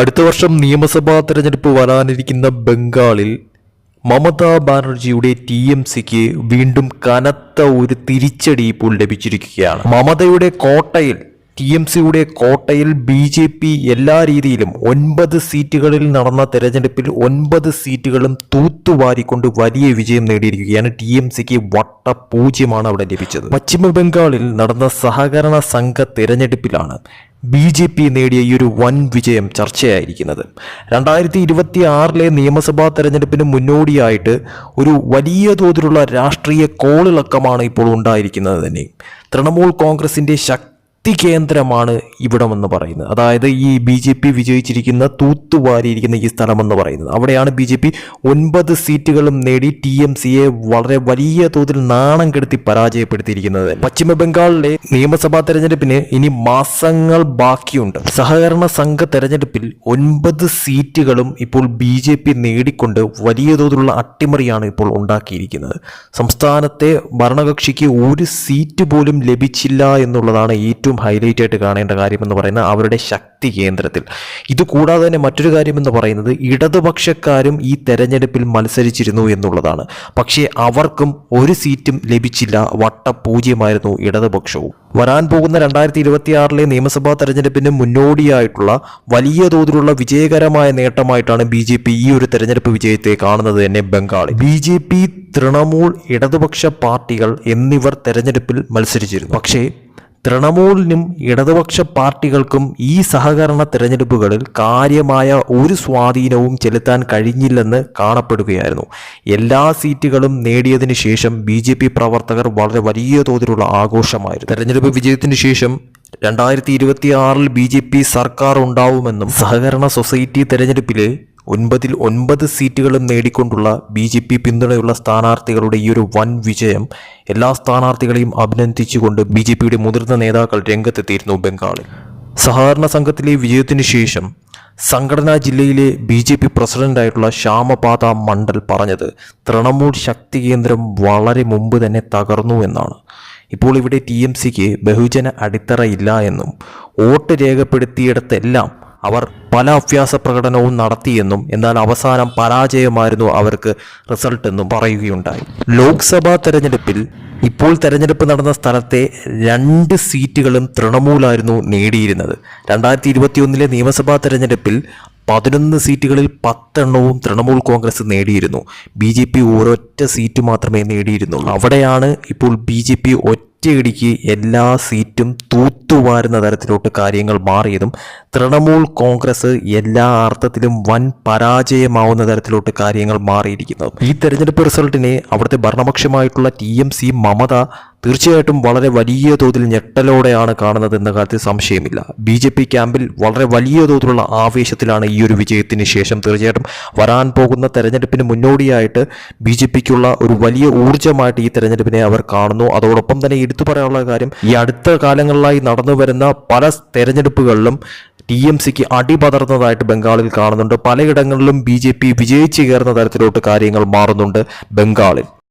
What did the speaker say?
അടുത്ത വർഷം നിയമസഭാ തെരഞ്ഞെടുപ്പ് വരാനിരിക്കുന്ന ബംഗാളിൽ മമതാ ബാനർജിയുടെ ടി എം സിക്ക് വീണ്ടും കനത്ത ഒരു തിരിച്ചടി ഇപ്പോൾ ലഭിച്ചിരിക്കുകയാണ്. മമതയുടെ കോട്ടയിൽ ടി എം സിയുടെ കോട്ടയിൽ ബി ജെ പി എല്ലാ രീതിയിലും ഒൻപത് സീറ്റുകളിൽ നടന്ന തെരഞ്ഞെടുപ്പിൽ ഒൻപത് സീറ്റുകളും തൂത്തുവാരിക്കൊണ്ട് വലിയ വിജയം നേടിയിരിക്കുകയാണ് ടി എം സിക്ക് വട്ട പൂജ്യമാണ് അവിടെ ലഭിച്ചത്. പശ്ചിമ ബംഗാളിൽ നടന്ന സഹകരണ സംഘ തെരഞ്ഞെടുപ്പിലാണ് ബി ജെ പി നേടിയ ഈ ഒരു വൻ വിജയം ചർച്ചയായിരിക്കുന്നത്. രണ്ടായിരത്തി ഇരുപത്തി ആറിലെ നിയമസഭാ തെരഞ്ഞെടുപ്പിന് മുന്നോടിയായിട്ട് ഒരു വലിയ തോതിലുള്ള രാഷ്ട്രീയ കോളിളക്കമാണ് ഇപ്പോൾ ഉണ്ടായിരിക്കുന്നത് തന്നെ. തൃണമൂൽ കോൺഗ്രസിന്റെ ശക്തി കേന്ദ്രമാണ് ഇവിടമെന്ന് പറയുന്നത്. അതായത് ഈ ബി ജെ പി വിജയിച്ചിരിക്കുന്ന തൂത്തുവാരിയിരിക്കുന്ന ഈ സ്ഥലമെന്ന് പറയുന്നത്. അവിടെയാണ് ബി ജെ പി ഒൻപത് സീറ്റുകളും നേടി ടി എം സിയെ വളരെ വലിയ തോതിൽ നാണം കെടുത്തി പരാജയപ്പെടുത്തിയിരിക്കുന്നത്. പശ്ചിമ ബംഗാളിലെ നിയമസഭാ തെരഞ്ഞെടുപ്പിന് ഇനി മാസങ്ങൾ ബാക്കിയുണ്ട്. സഹകരണ സംഘ തെരഞ്ഞെടുപ്പിൽ ഒൻപത് സീറ്റുകളും ഇപ്പോൾ ബി ജെ പി നേടിക്കൊണ്ട് വലിയ തോതിലുള്ള അട്ടിമറിയാണ് ഇപ്പോൾ ഉണ്ടാക്കിയിരിക്കുന്നത്. സംസ്ഥാനത്തെ ഭരണകക്ഷിക്ക് ഒരു സീറ്റ് പോലും ലഭിച്ചില്ല എന്നുള്ളതാണ് ഏറ്റവും ഹൈലൈറ്റ് ആയിട്ട് കാണേണ്ട കാര്യമെന്ന് പറയുന്നത് അവരുടെ ശക്തി കേന്ദ്രത്തിൽ. ഇത് കൂടാതെ തന്നെ മറ്റൊരു കാര്യമെന്ന് പറയുന്നത് ഇടതുപക്ഷക്കാരും ഈ തെരഞ്ഞെടുപ്പിൽ മത്സരിച്ചിരുന്നു എന്നുള്ളതാണ്. പക്ഷേ അവർക്കും ഒരു സീറ്റും ലഭിച്ചില്ല. വട്ടപൂജ്യമായിരുന്നു ഇടതുപക്ഷവും. വരാൻ പോകുന്ന രണ്ടായിരത്തി ഇരുപത്തിയാറിലെ നിയമസഭാ തെരഞ്ഞെടുപ്പിന് മുന്നോടിയായിട്ടുള്ള വലിയ തോതിലുള്ള വിജയകരമായ നേട്ടമായിട്ടാണ് ബി ജെ പി ഈ ഒരു തെരഞ്ഞെടുപ്പ് വിജയത്തെ കാണുന്നത് തന്നെ ബംഗാളിൽ ബി ജെ പി തൃണമൂൽ ഇടതുപക്ഷ പാർട്ടികൾ എന്നിവർ തെരഞ്ഞെടുപ്പിൽ മത്സരിച്ചിരുന്നു. പക്ഷേ തൃണമൂലിനും ഇടതുപക്ഷ പാർട്ടികൾക്കും ഈ സഹകരണ തിരഞ്ഞെടുപ്പുകളിൽ കാര്യമായ ഒരു സ്വാധീനവും ചെലുത്താൻ കഴിഞ്ഞില്ലെന്ന് കാണപ്പെടുകയായിരുന്നു. എല്ലാ സീറ്റുകളും നേടിയതിനു ശേഷം ബി ജെ പി പ്രവർത്തകർ വളരെ വലിയ തോതിലുള്ള ആഘോഷമായിരുന്നു. തെരഞ്ഞെടുപ്പ് വിജയത്തിന് ശേഷം രണ്ടായിരത്തി ഇരുപത്തി ആറിൽ ബി ജെ പി സർക്കാർ ഉണ്ടാവുമെന്നും സഹകരണ സൊസൈറ്റി തെരഞ്ഞെടുപ്പിലെ ഒൻപതിൽ ഒൻപത് സീറ്റുകളും നേടിക്കൊണ്ടുള്ള ബി ജെ പി പിന്തുണയുള്ള സ്ഥാനാർത്ഥികളുടെ ഈ ഒരു വൻ വിജയം എല്ലാ സ്ഥാനാർത്ഥികളെയും അഭിനന്ദിച്ചുകൊണ്ട് ബി ജെ പിയുടെ മുതിർന്ന നേതാക്കൾ രംഗത്തെത്തിയിരുന്നു ബംഗാളിൽ. സഹകരണ സംഘത്തിലെ വിജയത്തിനു ശേഷം സംഘടനാ ജില്ലയിലെ ബി ജെ പി പ്രസിഡന്റായിട്ടുള്ള ശ്യാമപാത മണ്ഡൽ പറഞ്ഞത് തൃണമൂൽ ശക്തി കേന്ദ്രം വളരെ മുമ്പ് തന്നെ തകർന്നു എന്നാണ്. ഇപ്പോൾ ഇവിടെ ടി എം സിക്ക് ബഹുജന അടിത്തറയില്ല എന്നും വോട്ട് രേഖപ്പെടുത്തിയിടത്തെല്ലാം അവർ പല അഭ്യാസ പ്രകടനവും നടത്തിയെന്നും എന്നാൽ അവസാനം പരാജയമായിരുന്നു അവർക്ക് റിസൾട്ട് എന്നും പറയുകയുണ്ടായി. ലോക്സഭാ തെരഞ്ഞെടുപ്പിൽ ഇപ്പോൾ തെരഞ്ഞെടുപ്പ് നടന്ന സ്ഥലത്തെ രണ്ട് സീറ്റുകളും തൃണമൂലായിരുന്നു നേടിയിരുന്നത്. രണ്ടായിരത്തി ഇരുപത്തിയൊന്നിലെ നിയമസഭാ തെരഞ്ഞെടുപ്പിൽ പതിനൊന്ന് സീറ്റുകളിൽ പത്തെണ്ണവും തൃണമൂൽ കോൺഗ്രസ് നേടിയിരുന്നു. ബി ജെ പി ഒരൊറ്റ സീറ്റ് മാത്രമേ നേടിയിരുന്നുള്ളൂ. അവിടെയാണ് ഇപ്പോൾ ബി ജെ പി ഒറ്റയടിക്ക് എല്ലാ സീറ്റും തൂത്തുവാരുന്ന തരത്തിലോട്ട് കാര്യങ്ങൾ മാറിയതും തൃണമൂൽ കോൺഗ്രസ് എല്ലാ അർത്ഥത്തിലും വൻ പരാജയമാവുന്ന തരത്തിലോട്ട് കാര്യങ്ങൾ മാറിയിരിക്കുന്നത്. ഈ തെരഞ്ഞെടുപ്പ് റിസൾട്ടിനെ അവിടുത്തെ ഭരണപക്ഷമായിട്ടുള്ള ടി എം സി മമത തീർച്ചയായിട്ടും വളരെ വലിയ തോതിൽ ഞെട്ടലോടെയാണ് കാണുന്നത് എന്ന കാര്യത്തിൽ സംശയമില്ല. ബി ജെ പി ക്യാമ്പിൽ വളരെ വലിയ തോതിലുള്ള ആവേശത്തിലാണ് ഈ ഒരു വിജയത്തിന് ശേഷം തീർച്ചയായിട്ടും വരാൻ പോകുന്ന തെരഞ്ഞെടുപ്പിന് മുന്നോടിയായിട്ട് ബി ജെ പിക്കുള്ള ഒരു വലിയ ഊർജമായിട്ട് ഈ തെരഞ്ഞെടുപ്പിനെ അവർ കാണുന്നു. അതോടൊപ്പം തന്നെ എടുത്തു പറയാനുള്ള കാര്യം ഈ അടുത്ത കാലങ്ങളിലായി നടന്നു വരുന്ന പല തെരഞ്ഞെടുപ്പുകളിലും ടി എം സിക്ക് അടിപതർന്നതായിട്ട് ബംഗാളിൽ കാണുന്നുണ്ട്. പലയിടങ്ങളിലും ബി ജെ പി വിജയിച്ചു കയറുന്ന തരത്തിലോട്ട് കാര്യങ്ങൾ മാറുന്നുണ്ട് ബംഗാളിൽ.